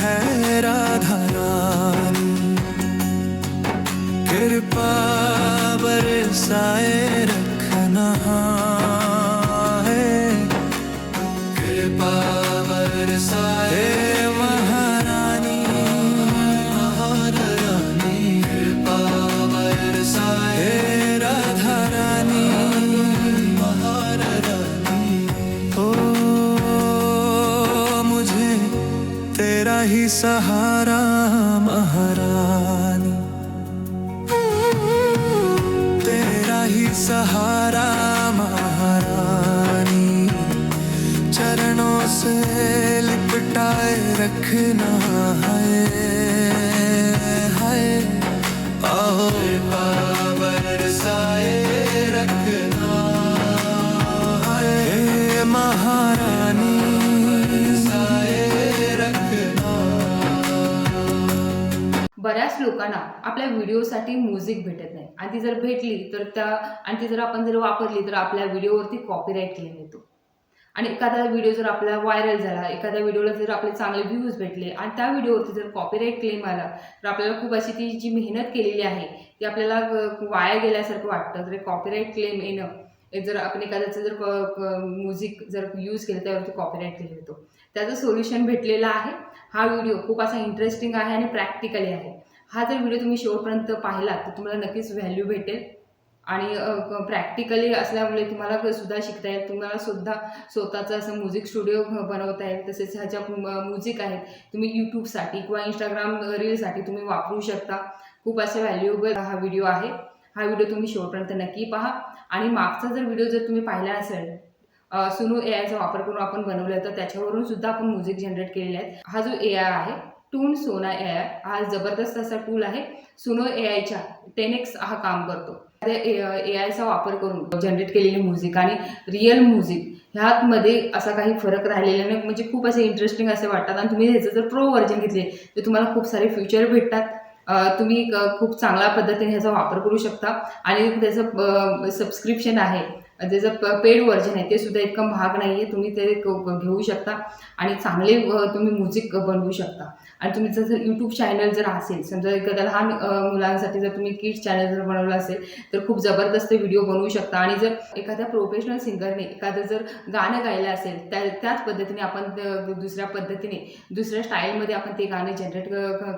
है राधा रानी कृपा बरसाए तेरा ही सहारा महारानी। तेरा ही सहारा महारानी। चरणों से लिपटाए रखना है। बऱ्याच लोकांना आपल्या व्हिडिओसाठी म्युझिक भेटत नाही. आणि ती जर भेटली तर त्या आणि ती जर आपण जर वापरली तर आपल्या व्हिडिओवरती कॉपीराईट क्लेम येतो. आणि एखादा व्हिडिओ जर आपला व्हायरल झाला एखाद्या व्हिडिओला जर आपले चांगले व्ह्यूज भेटले आणि त्या व्हिडिओवरती जर कॉपीराईट क्लेम आला तर आपल्याला खूप अशी ती जी मेहनत केलेली आहे ती आपल्याला वाया गेल्यासारखं वाटतं. तर कॉपीराईट क्लेम येणं हे जर आपण एखाद्याचं जर म्युझिक जर यूज केलं त्यावरती कॉपीराईट क्लेम येतो. त्याचं सोल्युशन भेटलेलं आहे. हा व्हिडिओ खूप असा इंटरेस्टिंग आहे आणि प्रॅक्टिकली आहे. हा जर व्हिडिओ तुम्ही शेवटपर्यंत पाहिला तर तुम्हाला नक्कीच व्हॅल्यू भेटेल. आणि प्रॅक्टिकली असल्यामुळे तुम्हाला सुद्धा शिकता येईल. तुम्हाला सुद्धा स्वतःचं असं म्युझिक स्टुडिओ बनवता येईल. तसेच ह्याच्या म्युझिक आहेत तुम्ही यूट्यूबसाठी किंवा इंस्टाग्राम रीलसाठी तुम्ही वापरू शकता. खूप असे व्हॅल्युएबल हा व्हिडिओ आहे. हा व्हिडिओ तुम्ही शेवटपर्यंत नक्की पहा. आणि मागचा जर व्हिडिओ जर तुम्ही पाहिला असेल अ, सुनू ए आयचा वापर करून आपण बनवलं तर त्याच्यावरून सुद्धा आपण म्युझिक जनरेट केलेले आहेत. हा जो ए आय आहे टून सोना ए आय हा जबरदस्त असा टूल आहे. सुनो ए आयच्या टेनेक्स हा काम करतो. ए आयचा वापर करून जनरेट केलेली म्युझिक आणि रिअल म्युझिक ह्यामध्ये असा काही फरक राहिलेला नाही. म्हणजे खूप असे इंटरेस्टिंग असे वाटतात. आणि तुम्ही ह्याचं जर प्रो व्हर्जन घेतले तर तुम्हाला खूप सारे फ्युचर भेटतात. तुम्ही खूप चांगल्या पद्धतीने ह्याचा वापर करू शकता. आणि त्याचं सबस्क्रिप्शन आहे. त्याचं पेड व्हर्जन आहे ते सुद्धा इतकं महाग नाही आहे तुम्ही ते क- घेऊ शकता आणि चांगले तुम्ही म्युझिक बनवू शकता. आणि तुम्ही जर यूट्यूब चॅनल जर असेल समजा एखाद्या लहान मुलांसाठी जर तुम्ही किड्स चॅनल जर बनवलं असेल तर खूप जबरदस्त व्हिडिओ बनवू शकता. आणि जर एखाद्या प्रोफेशनल सिंगरने एखादं जर गाणं गायलं असेल त्या त्याच पद्धतीने आपण दुसऱ्या पद्धतीने दुसऱ्या स्टाईलमध्ये आपण ते गाणं जनरेट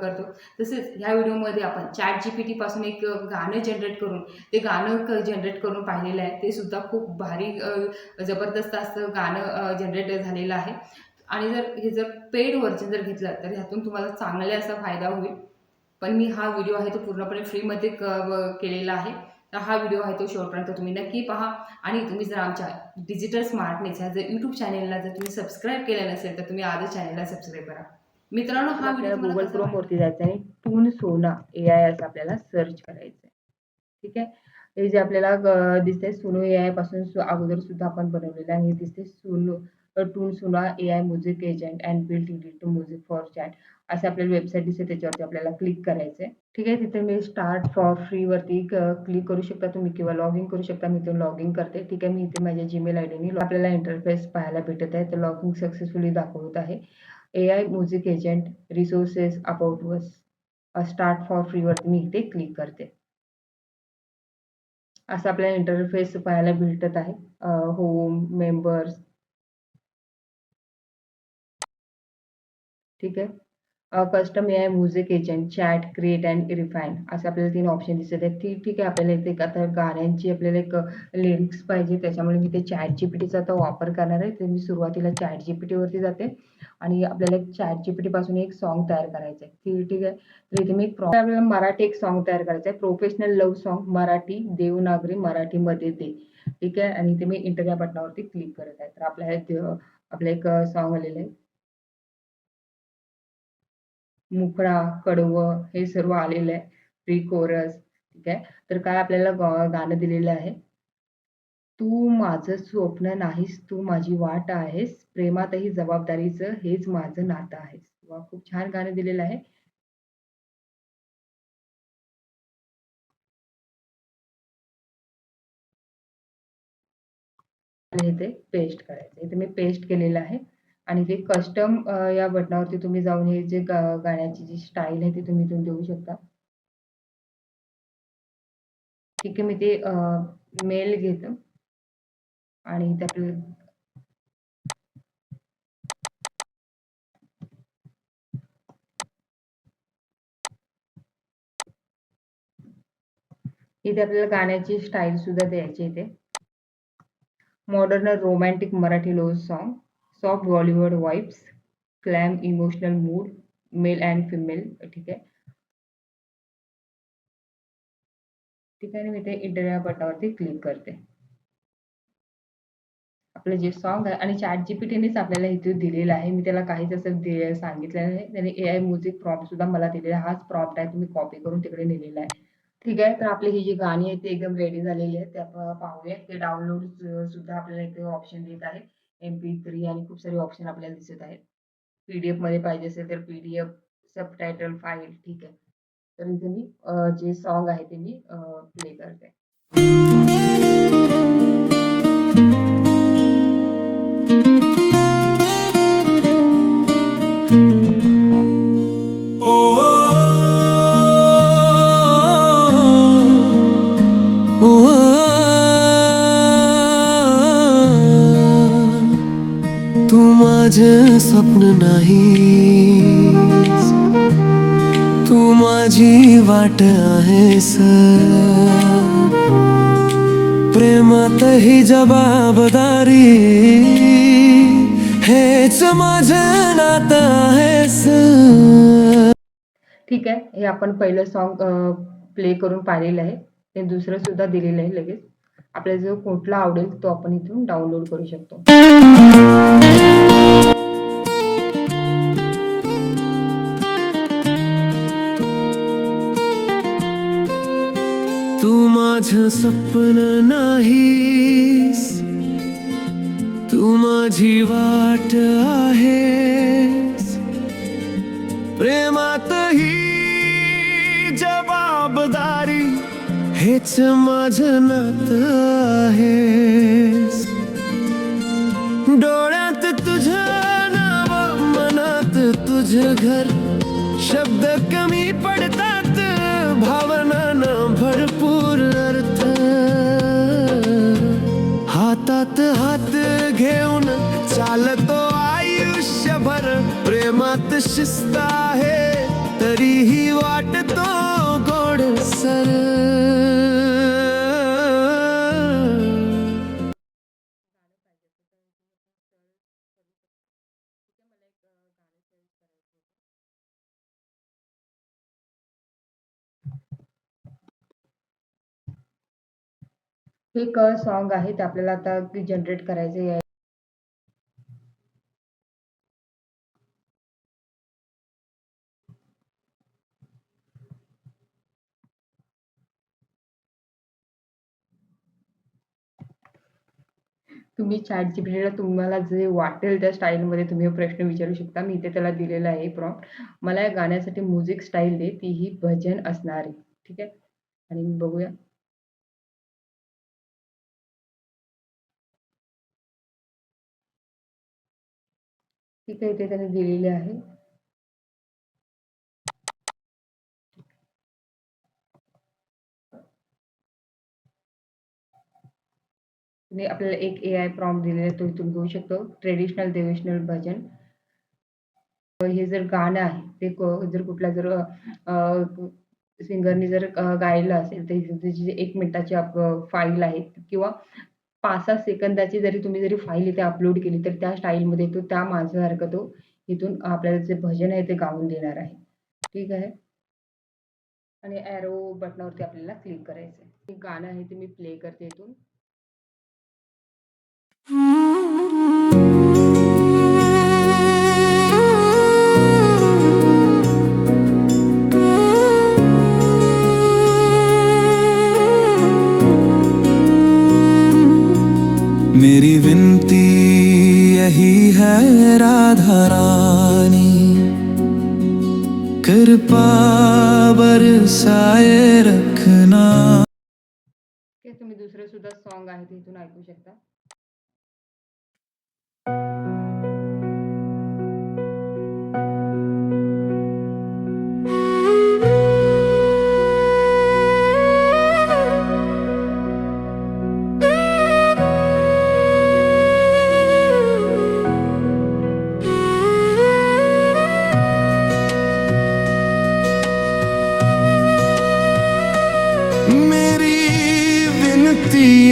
करतो. तसेच ह्या व्हिडिओमध्ये आपण चॅट जी पी टीपासून एक गाणं जनरेट करून ते गाणं जनरेट करून पाहिलेलं आहे ते सुद्धा खूप भारी जबरदस्त असं गाणं जनरेट झालेलं आहे. आणि जर हे जर पेड व्हर्जन जर घेतलं तर ह्यातून तुम्हाला चांगले असा फायदा होईल. पण मी हा व्हिडिओ आहे तो पूर्णपणे फ्रीमध्ये क केलेला आहे. तर हा व्हिडिओ आहे तो शेवटपर्यंत तुम्ही नक्की पहा. आणि तुम्ही जर आमच्या डिजिटल स्मार्टनेस ह्या जर यूट्यूब चॅनेलला जर तुम्ही सबस्क्राईब केलं नसेल तर तुम्ही आजच चॅनेलला सबस्क्राईब करा. मित्रांनो हा व्हिडिओ गुगल कसा क्रोम वाटला? वरती जायचं आणि टून सोना ए आय असं आपल्याला सर्च करायचं आहे ठीक आहे? हे जे आपल्याला दिसते सुनो सोनो ए आयपासून सु- अगोदर सुद्धा आपण बनवलेलं आहे. हे दिसते सोनो टून सोना A I music agent and built to music for chat असे आपल्याला वेबसाईट दिसते त्याच्यावरती आपल्याला क्लिक करायचं आहे ठीक आहे तिथे मी स्टार्ट फॉर फ्री वरती क्लिक करू शकता तुम्ही किंवा लॉग इन करू शकता. मी इथून लॉग इन करते. ठीक आहे मी इथे माझ्या जीमेल आय डीने आपल्याला इंटरफेस पाहायला भेटत आहे. तर लॉग इन सक्सेसफुली दाखवत आहे. A I music agent resources about us start for free वरती मी इथे क्लिक करते. असं आपल्याला इंटरफेस पाहायला भेटत आहे. होम मेंबर्स ठीक आहे? Custom A I music agent chat create and refine असं आपल्याला तीन ऑप्शन दिसत आहेत. ठीक ठीक आहे आपल्याला इथे आता गाण्यांची आपल्याला एक लिरिक्स पाहिजे. त्याच्यामुळे मी ते चॅट जी पी टीचा आता वापर करणार आहे. तर मी सुरुवातीला चॅट जी पी टीवरती जाते आणि आपल्याला एक चॅट जी पी पासून एक सॉन्ग तयार करायचं आहे ठीक ठीक आहे. तर इथे मी एक आपल्याला मराठी एक सॉन्ग तयार करायचं आहे professional love song Marathi Devanagari मराठीमध्ये दे. ठीक आहे? आणि इथे मी एंटर बटनावरती क्लिक करत आहे. तर आपल्या आपलं एक सॉन्ग आलेलं आहे. मुखडा कडवं हे सर्व आलेलं आहे. प्री कोरस ठीक आहे. तर काय आपल्याला गाणं दिलेलं आहे? तू माझं स्वप्न नाहीस तू माझी वाट आहेस. प्रेमातही जबाबदारीचं हेच माझं नातं आहेस वा खूप छान गाणं दिलेलं आहे. ते पेस्ट करायचं. इथे मी पेस्ट केलेलं आहे. आणि ते कस्टम या बटनावरती तुम्ही जाऊन हे जे गा- गाण्याची जी स्टाईल आहे ती तुम्ही इथून देऊ शकता. ठीक आहे मी ते मेल घेतो. आणि इथे आपल्याला इथे आपल्याला गाण्याची स्टाईल सुद्धा द्यायची इथे. Modern romantic Marathi love song soft Bollywood vibes calm emotional mood male and female ठीक आहे ठीक आहे मी ते इंटरव्ह्यू बटनावरती क्लिक करते आपलं जे सॉन्ग आहे आणि चॅट जीपीटीनेच आपल्याला इथे दिलेलं आहे. मी त्याला काहीच असं दिले सांगितलं नाही. त्याने ए आय म्युझिक प्रॉम्प्ट सुद्धा मला दिलेला आहे. हाच प्रॉम्प्ट आहे तुम्ही कॉपी करून तिकडे नेलेला आहे. ठीक आहे? तर आपली ही जी गाणी आहेत ती एकदम रेडी झालेली आहेत. ते आपण पाहूया. ते डाउनलोड सुद्धा आपल्याला इथे ऑप्शन देत आहे. एम पी थ्री आणि खूप सारे ऑप्शन आपल्याला दिसत आहेत. पी डी मध्ये पाहिजे असेल तर P D F subtitle file ठीक आहे. तर इथे मी जे सॉन्ग आहे ते मी प्ले करते. माझ स्वप्न नाही तू माझी वाट आहेस. प्रेमातही जबाबदारी. हेच माझ नात आहेस. ठीक आहे हे आपण पहिलं सॉन्ग प्ले करून पाहिलेलं आहे. ते दुसरं सुद्धा दिलेलं आहे लगेच. आपल्याला जो कुठला आवडेल तो आपण इथून डाउनलोड करू शकतो. तू माझं सपन नाहीस. तू माझी वाट आहेस. प्रेमातही जबाबदारी हेच माझं नातं आहेस. डोळ्यात तुझ नाव मनात तुझं घर. शब्द कमी पडतात भावनांना भरपूर अर्थ. हातात हात घेऊन चालतो आयुष्यभर प्रेमात शिस्त आहे तरीही वाटतो गोड सर. हे एक सॉन्ग आहे ते आपल्याला आता जनरेट करायचं आहे. तुम्ही चॅट जीपीटीला तुम्हाला जे वाटेल त्या स्टाईलमध्ये तुम्ही प्रश्न विचारू शकता. मी इथे त्याला दिलेला आहे प्रॉम्प्ट मला या गाण्यासाठी म्युझिक स्टाईल दे ती ही भजन असणार आहे. ठीक आहे? आणि बघूया. ठीक आहे इथे त्याने दिलेले आहे. आपल्याला एक ए आय प्रॉम दिलेला आहे तो इथून घेऊ शकतो. ट्रेडिशनल देवेशनल भजन हे जर गाणं आहे ते जर कुठला जर सिंगरनी जर गायलं असेल तर एक मिनिटाची फाईल आहे किंवा पाच सहा सेकंदाची जरी तुम्ही जरी फाईल इथे अपलोड केली तर त्या स्टाईलमध्ये तो त्या माणसासारखं तो इथून आपल्याला जे भजन आहे ते गाऊन देणार आहे. ठीक आहे? आणि ॲरो बटनावरती आपल्याला क्लिक करायचं आहे हे गाणं आहे ते मी प्ले करते इथून. यही है राधा रानी। कृपा बरसाए रखना। ओके तुम्ही दुसरे सुद्धा सॉन्ग आहे ते इथून ऐकू शकता?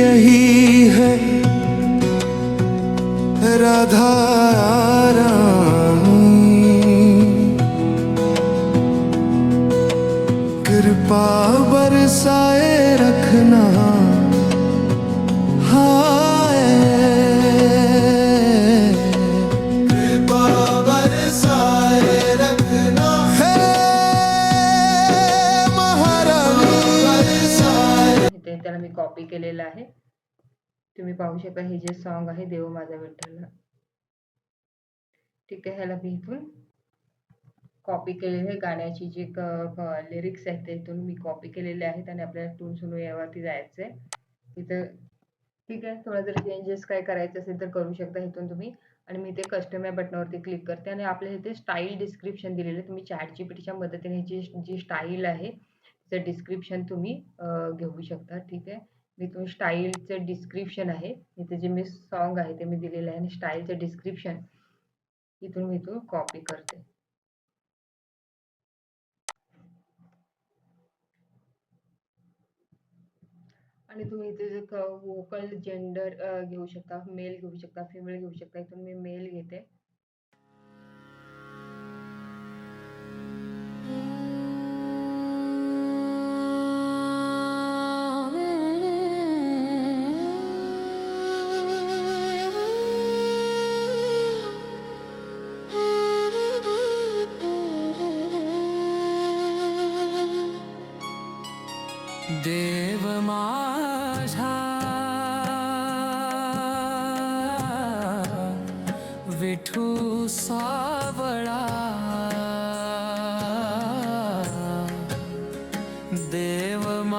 यही है राधा। तुम्ही हे जे सॉन्ग आहे देव माझा विठ्ठल. ठीक आहे ह्याला मी इथून कॉपी केलेले गाण्याची जी लिरिक्स आहेत ते इथून मी कॉपी केलेले आहेत आणि आपल्याला टून सुनू यावरती जायचं आहे इथं ठीक आहे थोडा जर चेंजेस काय करायचे असेल तर करू शकता इथून तुम्ही. आणि मी ते कस्टम या बटनावरती क्लिक करते आणि आपल्या इथे स्टाईल डिस्क्रिप्शन दिलेलं आहे. तुम्ही चॅट जीपीटीच्या मदतीने जी जी स्टाईल आहे त्याचं डिस्क्रिप्शन तुम्ही घेऊ शकता. ठीक आहे. मी स्टाईलचं डिस्क्रिप्शन आहे. इथे जे मी सॉन्ग आहे ते मी दिलेलं आहे आणि स्टाईलचं डिस्क्रिप्शन इथून मी इथून कॉपी करते. आणि तुम्ही इथे जे वोकल जेंडर घेऊ शकता मेल घेऊ शकता फिमेल घेऊ शकता इथून मी मेल घेते.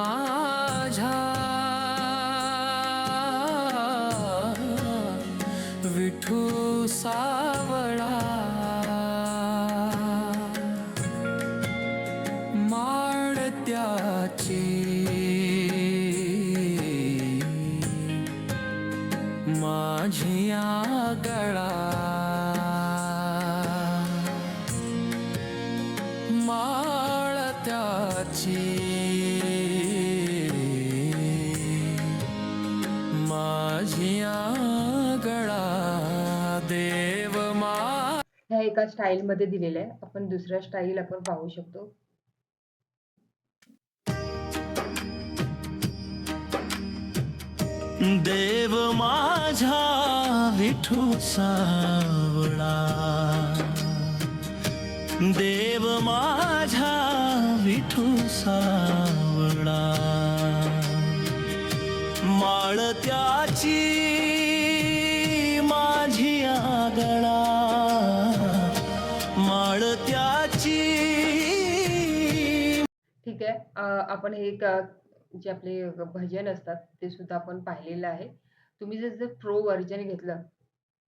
माझा विठू सा ह्या एका स्टाईल मध्ये दिलेलं आहे. आपण दुसऱ्या स्टाईल आपण पाहू शकतो. देव माझा विठू सावळा. देव माझा विठू सावळा. माळ त्याची ठीक आहे. आपण हे जे आपले भजन असतात ते सुद्धा आपण पाहिलेलं आहे. तुम्ही जर जर प्रो व्हर्जन घेतलं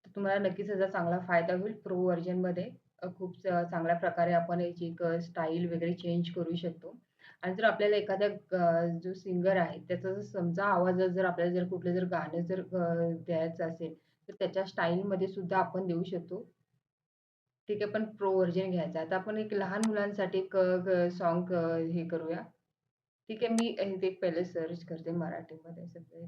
तर तुम्हाला नक्कीच याचा चांगला फायदा होईल. प्रो व्हर्जनमध्ये खूप चांगल्या प्रकारे आपण याची एक स्टाईल वगैरे चेंज करू शकतो. आणि जर आपल्याला एखाद्या जो सिंगर आहे त्याचा जर समजा आवाजात जर आपल्याला जर कुठलं जर गाणं जर द्यायचं असेल तर त्याच्या स्टाईलमध्ये सुद्धा आपण देऊ शकतो. ठीक आहे पण प्रो व्हर्जन घ्यायचा आता आपण एक लहान मुलांसाठी एक सॉन्ग हे करूया. ठीक आहे मी हे ते पहिले सर्च करते मराठीमध्ये सगळे.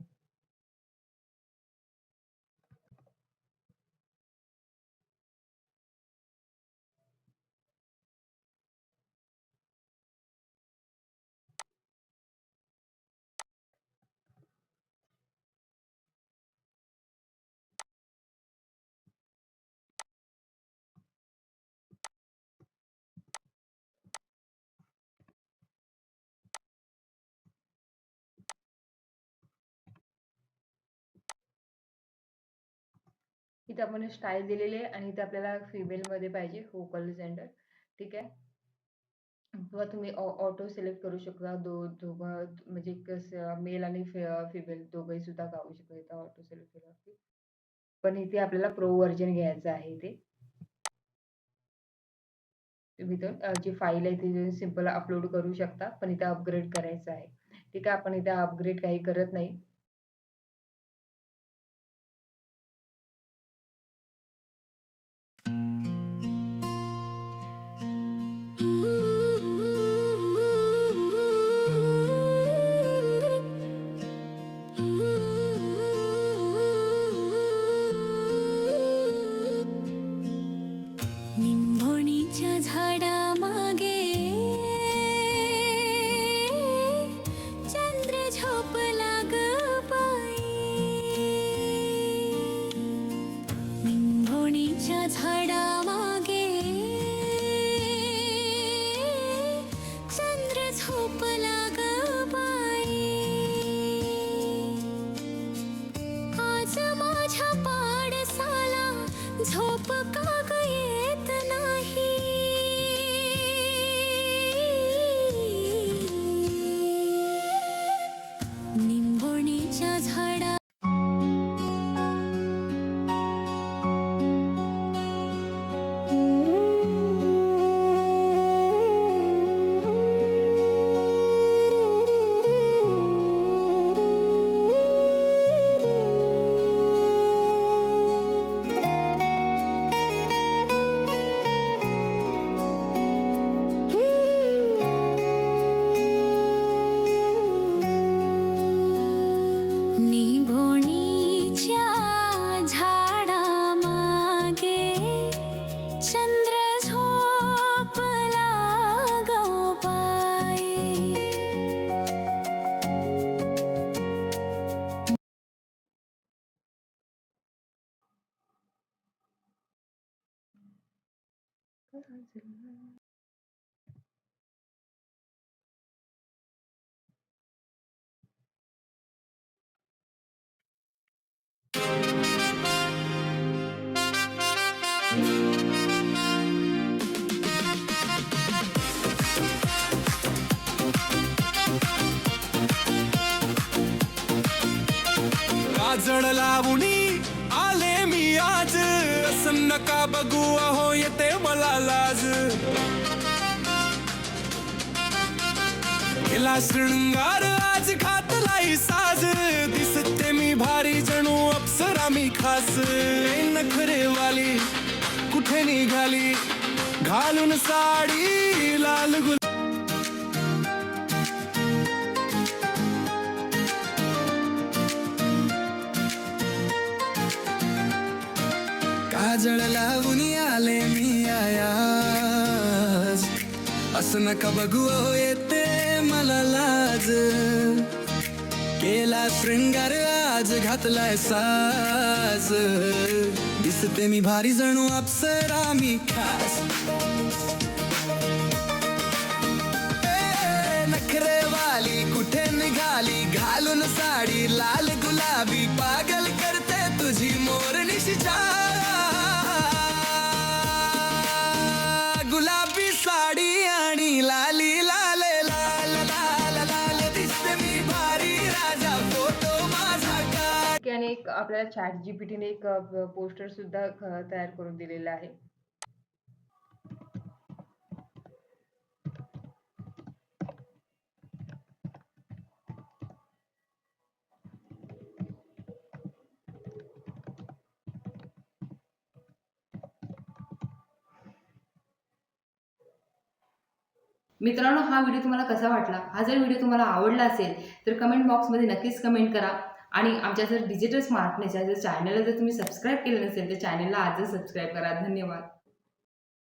इथे आपण स्टाईल दिलेली आहे आणि इथे आपल्याला फिमेलमध्ये पाहिजे होकल जेंडर ठीक आहे? किंवा तुम्ही ऑटो सिलेक्ट करू शकता. दो दोघं म्हणजे मेल आणि फिमेल दोघंही सुद्धा गाऊ शकता. इथं ऑटो सिलेक्ट केल्यावरती. पण इथे आपल्याला प्रो व्हर्जन घ्यायचं आहे इथे तुम्ही तर जी फाईल आहे ती सिंपल अपलोड करू शकता. पण इथे अपग्रेड करायचं आहे. ठीक आहे? आपण इथे अपग्रेड काही करत नाही. আশা ছাড়া काजळ लावणी आज असं नका बघू अहो येते मला लाज. केला शृंगार आज घातलाई साज. दिसते मी भारी जणू अप्सरा मी खास. नखरे वाली कुठे निघाली? घालून साडी लाल गुल काजळ लावून आले मी आयाज. असं नका बघू येते मला लाज. केला शृंगार आज घातलाय साज. दिसते मी भारी जणू अप्सरा मी खास. ए, नखरेवाली कुठे निघाली? घालून साडी लाल गुलाबी पागल करते तुझी मोरणीशी गुलाबी त्याने एक आपल्याला चॅट जीपीटीने एक पोस्टर सुद्धा तयार करून दिलेलं आहे. मित्रांनो हा व्हिडिओ तुम्हाला कसा वाटला? हा जर व्हिडिओ तुम्हाला आवडला असेल तर कमेंट बॉक्समध्ये नक्कीच कमेंट करा. आणि आमच्या जर डिजिटल स्मार्टनेसच्या जर चॅनलला जर तुम्ही सबस्क्राईब केलं नसेल तर चॅनलला आजच सबस्क्राईब करा. धन्यवाद.